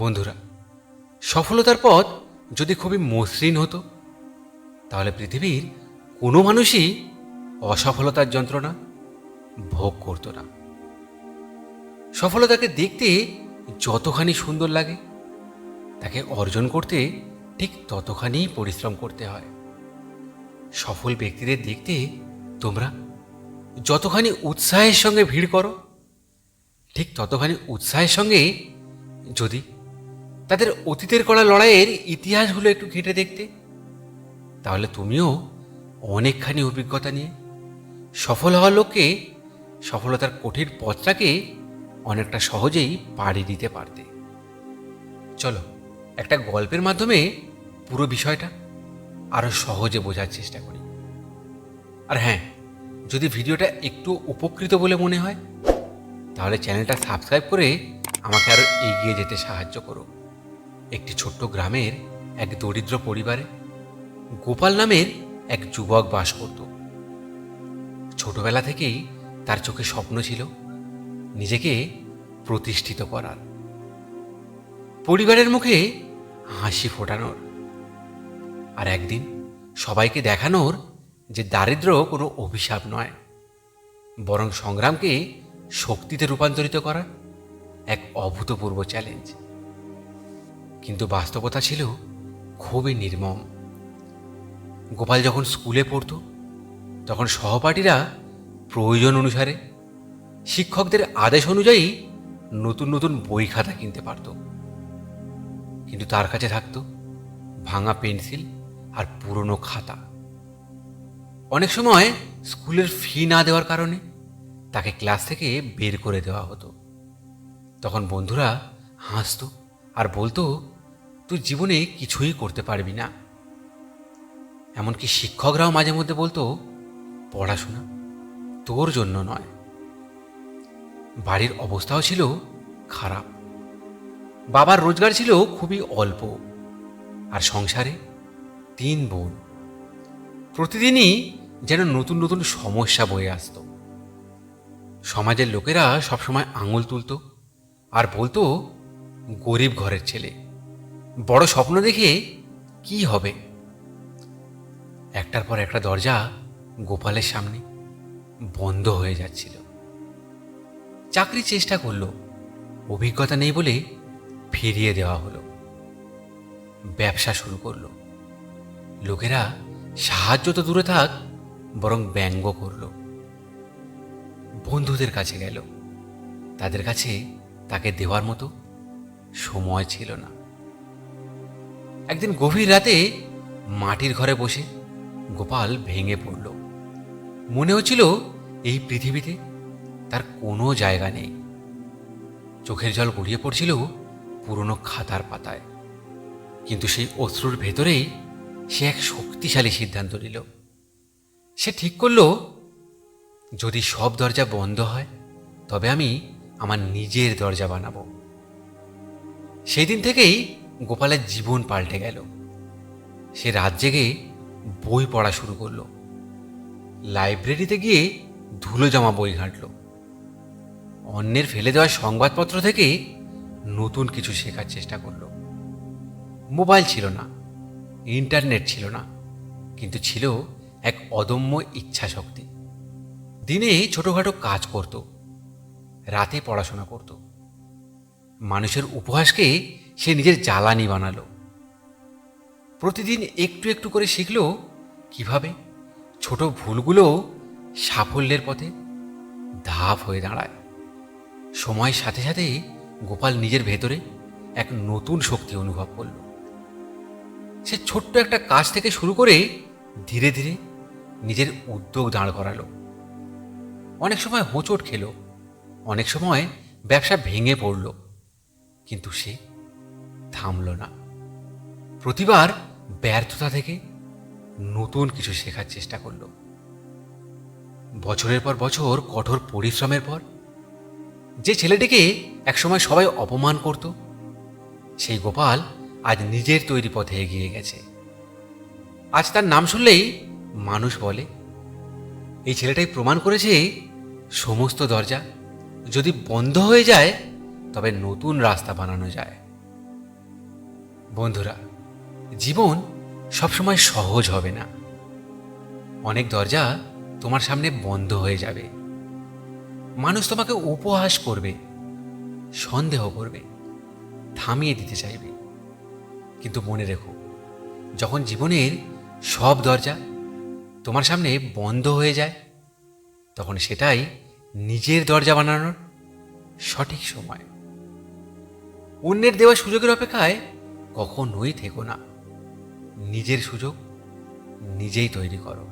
বন্ধুরা, সফলতার পথ যদি খুবই মসৃণ হতো, তাহলে পৃথিবীর কোনো মানুষই অসফলতার যন্ত্রণা ভোগ করতো না। সফলতাকে দেখতে যতখানি সুন্দর লাগে, তাকে অর্জন করতে ঠিক ততখানি পরিশ্রম করতে হয়। সফল ব্যক্তিদের দেখতে তোমরা যতখানি উৎসাহের সঙ্গে ভিড় করো, ঠিক ততখানি উৎসাহের সঙ্গে যদি তাদের অতীতের করা লড়াইয়ের ইতিহাসগুলো একটু ঘেঁটে দেখতে। তাহলে তুমিও অনেকখানি অভিজ্ঞতা নিয়ে সফল হওয়ার লোককে সফলতার কঠিন পথটাকে অনেকটা সহজেই পাড়ি দিতে পারতে। চলো, একটা গল্পের মাধ্যমে পুরো বিষয়টা আরও সহজে বোঝার চেষ্টা করি। আর হ্যাঁ যদি ভিডিওটা একটু উপকৃত বলে মনে হয়, তাহলে চ্যানেলটা সাবস্ক্রাইব করে আমাকে আরও এগিয়ে যেতে সাহায্য করো। একটি ছোট্ট গ্রামের এক দরিদ্র পরিবারে গোপাল নামের এক যুবক বাস করত। ছোটবেলা থেকেই তার চোখে স্বপ্ন ছিল নিজেকে প্রতিষ্ঠিত করার। পরিবারের মুখে হাসি ফোটানোর। আর একদিন সবাইকে দেখানোর যে দারিদ্র কোনো অভিশাপ নয়, বরং সংগ্রামকে শক্তিতে রূপান্তরিত করার এক অভূতপূর্ব চ্যালেঞ্জ কিন্তু বাস্তবতা ছিল খুবই নির্মম। গোপাল যখন স্কুলে পড়তো, তখন সহপাঠীরা প্রয়োজন অনুসারে শিক্ষকদের আদেশ অনুযায়ী নতুন নতুন বই খাতা কিনতে পারত। কিন্তু তার কাছে থাকতো ভাঙা পেন্সিল আর পুরনো খাতা। অনেক সময় স্কুলের ফি না দেওয়ার কারণে তাকে ক্লাস থেকে বের করে দেওয়া হতো। তখন বন্ধুরা হাসতো আর বলতো তুই জীবনে কিছুই করতে পারবি না। এমনকি শিক্ষকরাও মাঝে মধ্যে বলতো, পড়াশোনা তোর জন্য নয়। বাড়ির অবস্থাও ছিল খারাপ। বাবার রোজগার ছিল খুবই অল্প। আর সংসারে তিন বোন। প্রতিদিনই যেন নতুন নতুন সমস্যা বয়ে আসতো। সমাজের লোকেরা সবসময় আঙুল তুলতো আর বলতো, গরিব ঘরের ছেলে। বড় স্বপ্ন দেখে কি হবে? একটার পর একটা দরজা গোপালের সামনে বন্ধ হয়ে যাচ্ছিল। চাকরি চেষ্টা করল, অভিজ্ঞতা নেই বলে ফিরিয়ে দেওয়া হলো। ব্যবসা শুরু করল। লোকেরা সাহায্য তো দূরে থাক, বরং ব্যঙ্গ করল। বন্ধুদের কাছে গেল। তাদের কাছে তাকে দেওয়ার মতো সময় ছিল না। একদিন গভীর রাতে মাটির ঘরে বসে গোপাল ভেঙে পড়ল। মনে হচ্ছিল এই পৃথিবীতে তার কোনো জায়গা নেই। চোখের জল গড়িয়ে পড়ছিল পুরনো খাতার পাতায়। কিন্তু সেই অশ্রুর ভেতরেই সে এক শক্তিশালী সিদ্ধান্ত নিল। সে ঠিক করল, যদি সব দরজা বন্ধ হয়, তবে আমি আমার নিজের দরজা বানাবো। সেই দিন থেকেই গোপালের জীবন পাল্টে গেল। সে রাত জেগে বই পড়া শুরু করল। লাইব্রেরিতে গিয়ে ধুলো জমা বই ঘাঁটল। অন্যের ফেলে দেওয়া সংবাদপত্র থেকে নতুন কিছু শেখার চেষ্টা করল। মোবাইল ছিল না, ইন্টারনেট ছিল না, কিন্তু ছিল এক অদম্য ইচ্ছা শক্তি দিনে ছোটোখাটো কাজ করত, রাতে পড়াশোনা করত। মানুষের উপহাসকে সে নিজের জ্বালানি বানালো। প্রতিদিন একটু একটু করে শিখল কীভাবে ছোট ভুলগুলো সাফল্যের পথে ধাপ হয়ে দাঁড়ায়। সময়ের সাথে সাথে গোপাল নিজের ভেতরে এক নতুন শক্তি অনুভব করল। সে ছোট্ট একটা কাজ থেকে শুরু করে ধীরে ধীরে নিজের উদ্যোগ দাঁড় করালো। অনেক সময় হোঁচট খেলো, অনেক সময় ব্যবসা ভেঙে পড়ল। কিন্তু সে থামল না। প্রতিবার ব্যর্থতা থেকে নতুন কিছু শেখার চেষ্টা করল। বছরের পর বছর, কঠোর পরিশ্রমের পর যে ছেলেটিকে একসময় সবাই অপমান করত, সেই গোপাল আজ নিজের তৈরি পথে এগিয়ে গেছে। আজ তার নাম শুনলেই মানুষ বলে, এই ছেলেটাই প্রমাণ করেছে সমস্ত দরজা যদি বন্ধ হয়ে যায় তবে নতুন রাস্তা বানানো যায়। বন্ধুরা, জীবন সবসময় সহজ হবে না। অনেক দরজা তোমার সামনে বন্ধ হয়ে যাবে। মানুষ তোমাকে উপহাস করবে, সন্দেহ করবে, থামিয়ে দিতে চাইবে। কিন্তু মনে রেখো, যখন জীবনের সব দরজা তোমার সামনে বন্ধ হয়ে যায়, তখন সেটাই নিজের দরজা বানানোর সঠিক সময়। অন্যের দেওয়া সুযোগের অপেক্ষায় কখনোই থেকো না। নিজের সুযোগ নিজেই তৈরি করো।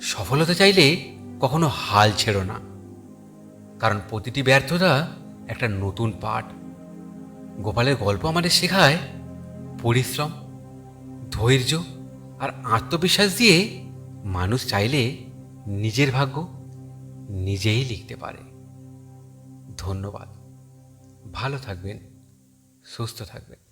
সফলতা চাইলে কখনো হাল ছেড়ো না। কারণ প্রতিটি ব্যর্থতা একটা নতুন পাঠ। গোপালের গল্প আমাদের শেখায় পরিশ্রম, ধৈর্য আর আত্মবিশ্বাস দিয়ে মানুষ চাইলে নিজের ভাগ্য নিজেই লিখতে পারে। ধন্যবাদ। ভালো থাকবেন। সুস্থ থাকবেন।